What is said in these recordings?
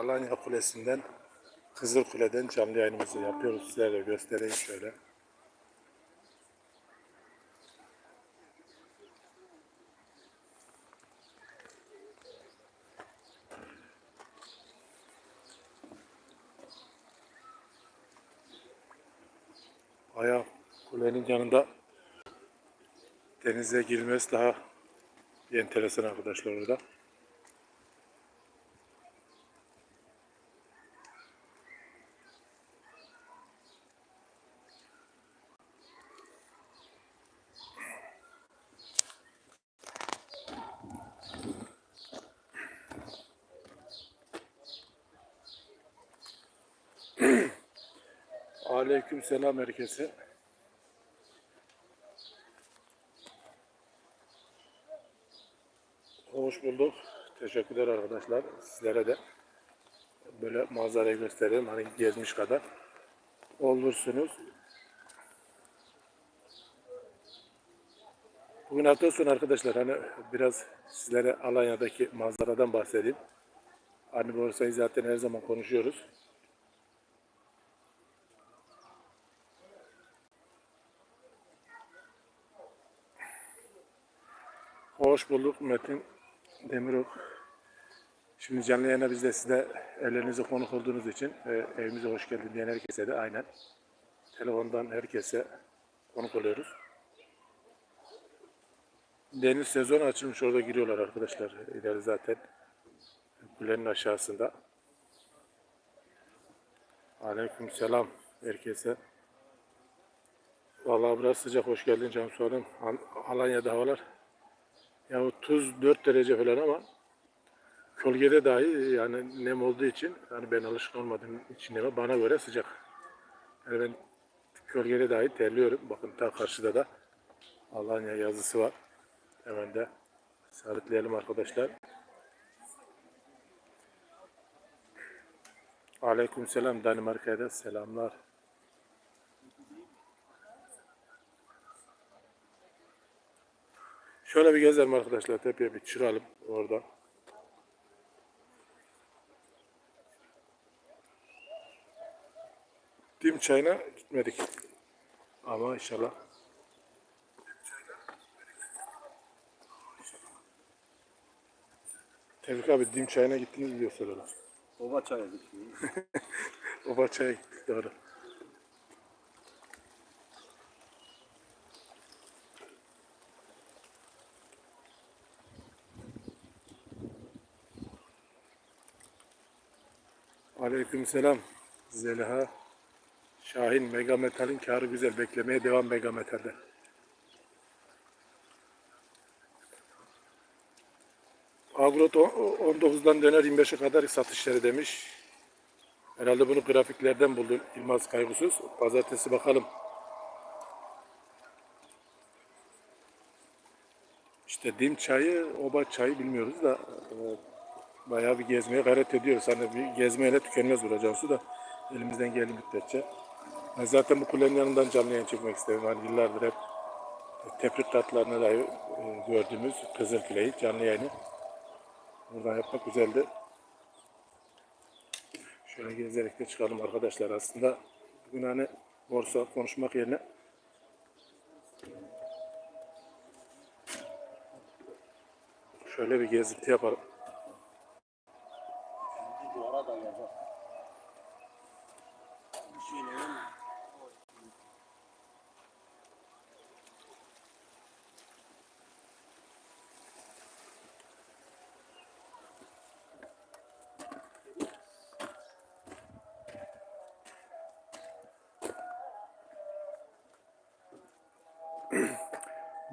Alanya Kulesi'nden Kızıl Kule'den canlı yayınımızı yapıyoruz. Sizlere de göstereyim şöyle. Bayağı kulenin yanında denize girmesi daha enteresan arkadaşlar orada. Aleyküm selam herkese. Hoş bulduk. Teşekkürler arkadaşlar. Sizlere de böyle manzarayı göstereyim. Hani gezmiş kadar olursunuz. Bugün hafta sonu arkadaşlar hani biraz sizlere Alanya'daki manzaradan bahsedeyim. Hani borsayı zaten her zaman konuşuyoruz. Hoş bulduk Metin Demirok. Şimdi canlı yayına biz de size evlerinize konuk olduğunuz için e, evimize hoş geldin diyen herkese de aynen telefondan herkese konuk oluyoruz. Deniz sezonu açılmış orada giriyorlar arkadaşlar. İleri zaten kulenin aşağısında. Aleyküm selam herkese. Vallahi biraz sıcak hoş geldin Cansu Hanım. Al- Alanya'da havalar ya 34 derece falan ama gölgede dahi yani nem olduğu için yani ben alışkın olmadığım için ama bana göre sıcak. Yani ben gölgede dahi terliyorum. Bakın ta karşıda da Alanya yazısı var. Hemen de sabitleyelim arkadaşlar. Aleyküm selam Danimarka'ya da selamlar. Şöyle bir gezelim arkadaşlar. Tepeye bir çıkalım orada. Dim çayına gitmedik. Ama inşallah. Tevfik abi dim çayına gittiniz diyor soruyorlar. Ova çaya gidiyor. Oba çaya gittik doğru. Aleykümselam Zeliha Şahin Mega Metal'in karı güzel beklemeye devam Mega Metal'de. Agrot o- 19'dan döner 25'e kadar satışları demiş. Herhalde bunu grafiklerden buldu Yılmaz Kaygısız. Pazartesi bakalım. İşte dim çayı, oba çayı bilmiyoruz da e, bayağı bir gezmeye gayret ediyoruz. Hani bir gezmeyle tükenmez burada su da elimizden geldiği müddetçe. Ben zaten bu kulenin yanından canlı yayın çekmek istedim. Hani yıllardır hep tebrik kartlarına dahi e, gördüğümüz Kızılkule'yi canlı yayını buradan yapmak güzeldi. Şöyle gezerek de çıkalım arkadaşlar. Aslında bugün hani borsa konuşmak yerine şöyle bir gezinti yapalım.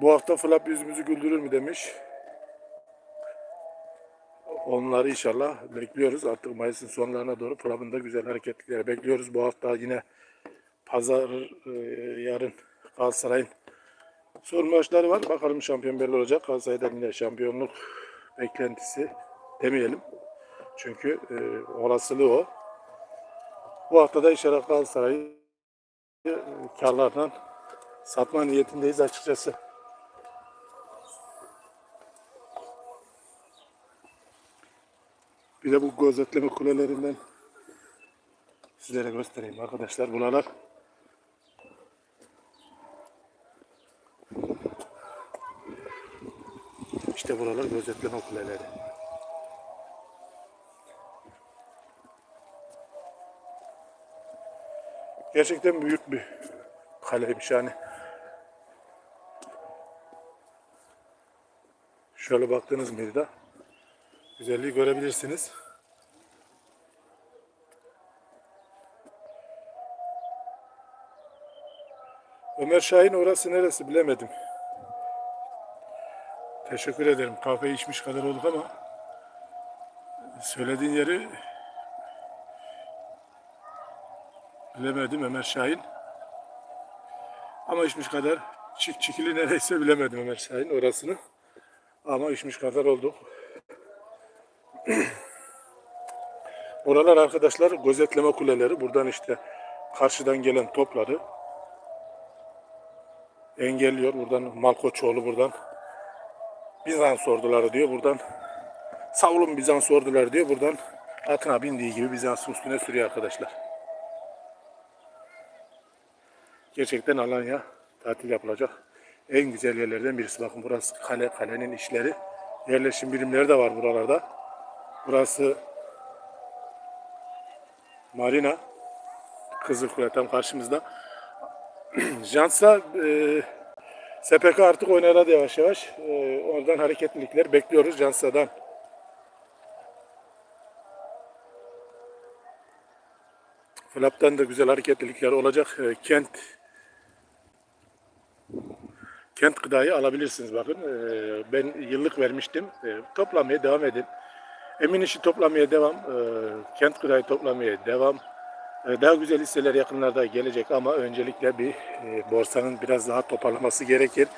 Bu hafta flap yüzümüzü güldürür mü demiş. Onları inşallah bekliyoruz. Artık Mayıs'ın sonlarına doğru flapın da güzel hareketleri bekliyoruz. Bu hafta yine pazar e, yarın Galatasaray'ın son maçları var. Bakalım şampiyon belli olacak. Galatasaray'dan yine şampiyonluk beklentisi demeyelim. Çünkü e, olasılığı o. Bu hafta da inşallah Galatasaray'ı e, karlardan satma niyetindeyiz açıkçası. Bir de bu gözetleme kulelerinden sizlere göstereyim arkadaşlar. Buralar İşte buralar gözetleme kuleleri. Gerçekten büyük bir kaleymiş yani. Şöyle baktığınız mıydı da güzelliği görebilirsiniz. Ömer Şahin orası neresi bilemedim. Teşekkür ederim. Kahve içmiş kadar olduk ama söylediğin yeri bilemedim Ömer Şahin. Ama içmiş kadar çik çikili nereyse bilemedim Ömer Şahin orasını. Ama içmiş kadar olduk. Oralar arkadaşlar gözetleme kuleleri. Buradan işte karşıdan gelen topları engelliyor. Buradan Malkoçoğlu buradan Bizans orduları diyor. Buradan savulun Bizans orduları diyor. Buradan atına bindiği gibi Bizans'ın üstüne sürüyor arkadaşlar. Gerçekten Alanya tatil yapılacak en güzel yerlerden birisi. Bakın burası kale, kalenin işleri. Yerleşim birimleri de var buralarda. Burası Marina. Kızılkule tam karşımızda. Jansa e, SPK artık oynarlar yavaş yavaş. E, oradan hareketlilikler bekliyoruz Jansa'dan. Flap'tan da güzel hareketlilikler olacak. E, kent kent gıdayı alabilirsiniz bakın. E, ben yıllık vermiştim. E, toplamaya devam edin. Emin işi toplamaya devam. E, kent gıdayı toplamaya devam. E, daha güzel hisseler yakınlarda gelecek ama öncelikle bir e, borsanın biraz daha toparlaması gerekir.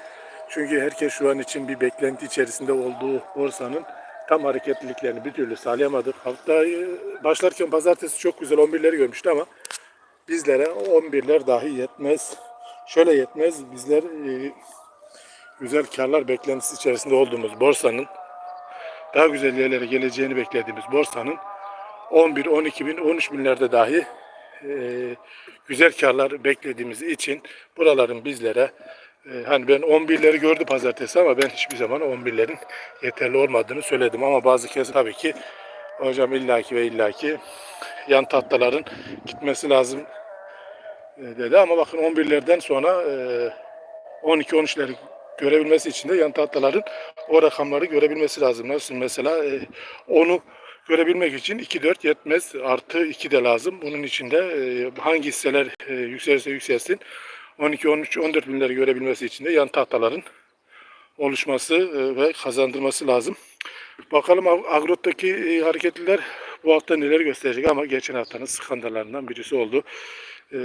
Çünkü herkes şu an için bir beklenti içerisinde olduğu borsanın tam hareketliliklerini bir türlü sağlayamadık. Haftayı başlarken pazartesi çok güzel 11'leri görmüştü ama bizlere 11'ler dahi yetmez. Şöyle yetmez. Bizler e, güzel karlar beklentisi içerisinde olduğumuz borsanın daha güzel yerlere geleceğini beklediğimiz borsanın 11, 12 bin, 13 binlerde dahi e, güzel karlar beklediğimiz için buraların bizlere e, hani ben 11'leri gördü pazartesi ama ben hiçbir zaman 11'lerin yeterli olmadığını söyledim. Ama bazı kez tabii ki hocam illaki ve illaki yan tahtaların gitmesi lazım e, dedi. Ama bakın 11'lerden sonra e, 12-13'leri görebilmesi için de yan tahtaların o rakamları görebilmesi lazım. Nasıl mesela e, onu görebilmek için 2-4 yetmez. Artı 2 de lazım. Bunun için de e, hangi hisseler e, yükselirse yükselsin 12-13-14 binleri görebilmesi için de yan tahtaların oluşması e, ve kazandırması lazım. Bakalım Ag- Agrot'taki e, hareketliler bu hafta neler gösterecek ama geçen haftanın skandallarından birisi oldu. E,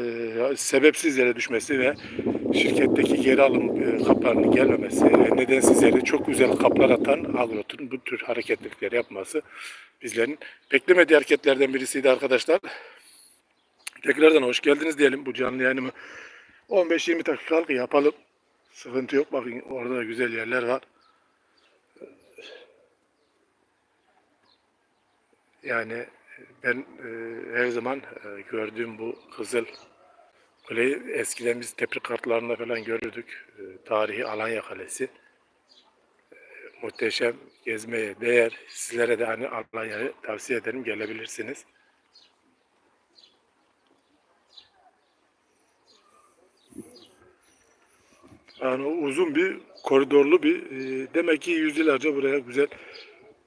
sebepsiz yere düşmesi ve şirketteki geri alım e, kaplarının gelmemesi ve nedensiz yere çok güzel kaplar atan Agrot'un bu tür hareketlilikleri yapması bizlerin beklemediği hareketlerden birisiydi arkadaşlar. Tekrardan hoş geldiniz diyelim bu canlı yayınımı 15-20 dakikalık yapalım. Sıkıntı yok. Bakın orada da güzel yerler var. Yani ben e, her zaman e, gördüğüm bu kızıl kuleyi eskiden biz tepri kartlarında falan görürdük. E, tarihi Alanya Kalesi. E, muhteşem gezmeye değer. Sizlere de hani Alanya'yı tavsiye ederim gelebilirsiniz. Yani uzun bir koridorlu bir e, demek ki yüzyıllarca buraya güzel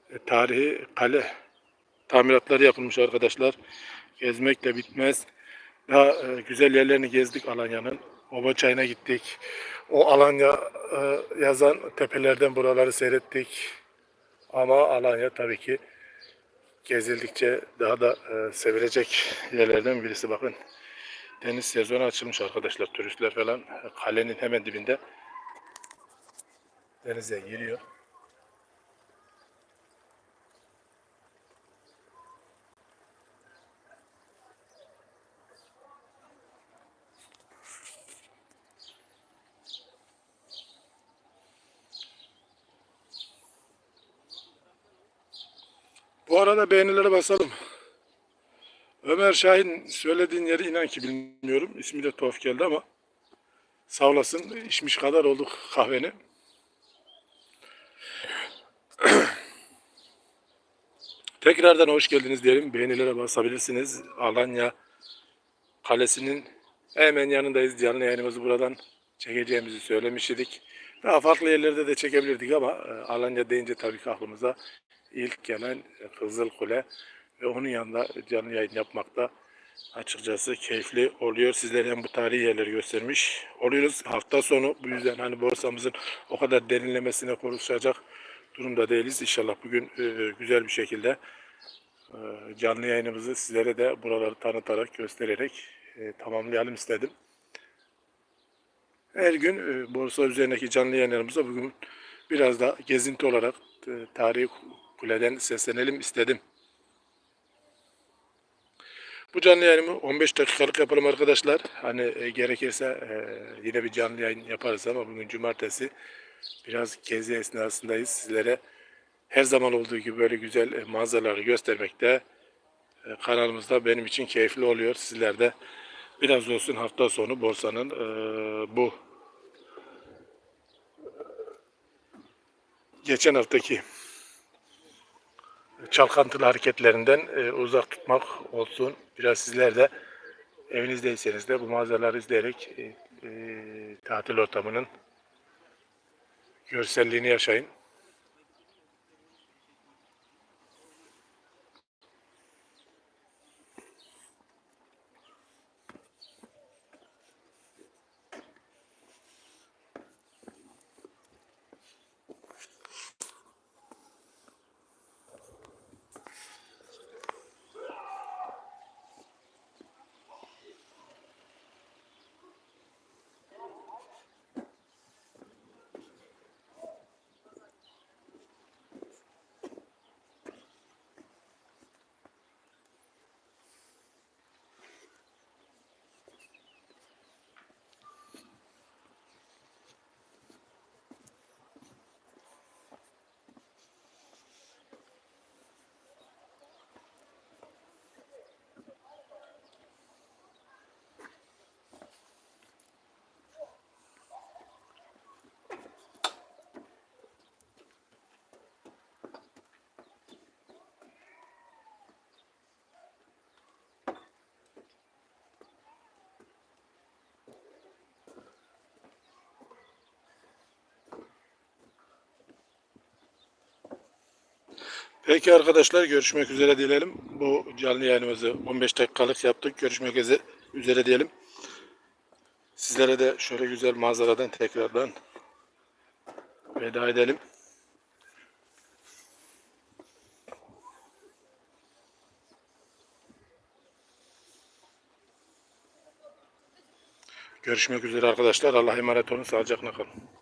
e, tarihi kale tamiratları yapılmış arkadaşlar. Gezmek de bitmez. Daha e, güzel yerlerini gezdik Alanya'nın. Oba Çayı'na gittik. O Alanya e, yazan tepelerden buraları seyrettik. Ama Alanya tabii ki gezildikçe daha da e, sevilecek yerlerden birisi. Bakın deniz sezonu açılmış arkadaşlar. Turistler falan kalenin hemen dibinde denize giriyor. Bu arada beğenilere basalım. Ömer Şahin söylediğin yeri inan ki bilmiyorum. İsmi de tuhaf geldi ama sağ olasın içmiş kadar olduk kahveni. Tekrardan hoş geldiniz diyelim. Beğenilere basabilirsiniz. Alanya Kalesi'nin hemen yanındayız. Canlı yayınımızı buradan çekeceğimizi söylemiştik. Daha farklı yerlerde de çekebilirdik ama e, Alanya deyince tabii ki aklımıza ilk gelen e, Kızıl Kule ve onun yanında canlı yayın yapmakta açıkçası keyifli oluyor. Sizlere bu tarihi yerleri göstermiş oluyoruz. Hafta sonu bu yüzden hani borsamızın o kadar derinlemesine konuşacak durumda değiliz. İnşallah bugün e, güzel bir şekilde e, canlı yayınımızı sizlere de buraları tanıtarak göstererek e, tamamlayalım istedim. Her gün borsa üzerindeki canlı yayınlarımıza bugün biraz da gezinti olarak tarihi kuleden seslenelim istedim. Bu canlı yayınımı 15 dakikalık yapalım arkadaşlar. Hani e, gerekirse e, yine bir canlı yayın yaparız ama bugün cumartesi biraz gezi esnasındayız. Sizlere her zaman olduğu gibi böyle güzel e, manzaraları göstermekte e, kanalımızda benim için keyifli oluyor. Sizler de biraz olsun hafta sonu borsanın e, bu geçen haftaki çalkantılı hareketlerinden e, uzak tutmak olsun. Biraz sizler de evinizdeyseniz de bu manzaraları izleyerek e, e, tatil ortamının görselliğini yaşayın. Peki arkadaşlar görüşmek üzere diyelim. Bu canlı yayınımızı 15 dakikalık yaptık. Görüşmek üze- üzere diyelim. Sizlere de şöyle güzel manzaradan tekrardan veda edelim. Görüşmek üzere arkadaşlar. Allah'a emanet olun. Sağlıcakla kalın.